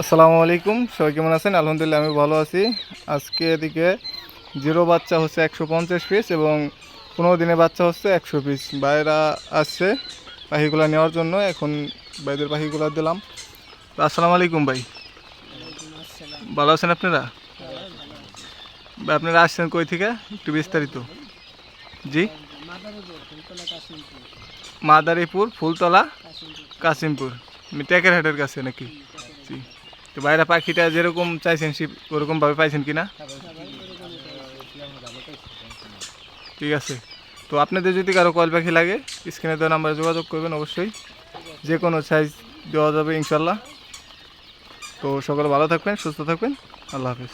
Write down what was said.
আসসালামু আলাইকুম, সবাই কেমন আছেন? আলহামদুলিল্লাহ, আমি ভালো আছি। আজকে এদিকে জিরো বাচ্চা হচ্ছে একশো পঞ্চাশ পিস এবং পনেরো দিনে বাচ্চা হচ্ছে একশো পিস বাইরা আসছে পাখিগুলো নেওয়ার জন্য, এখন বাইদের পাখিগুলো দিলাম। আসসালামু আলাইকুম ভাই। ভালো আছেন আপনারা? আপনারা আসছেন কই থেকে? একটু বিস্তারিত। জি। মাদারীপুর, ফুলতলা, কাশিমপুর। টেকের হাটের কাছে নাকি? জি। তো বাইরে পাখিটা যেরকম চাইছেন সে ওরকমভাবে পাইছেন কি না? ঠিক আছে। তো আপনাদের যদি কারও কল পাখি লাগে, স্ক্রিনে দেওয়া নাম্বারে যোগাযোগ করবেন অবশ্যই। যে কোনো সাইজ দেওয়া যাবে ইনশাল্লাহ। তো সকলে ভালো থাকবেন, সুস্থ থাকবেন। আল্লাহ হাফিজ।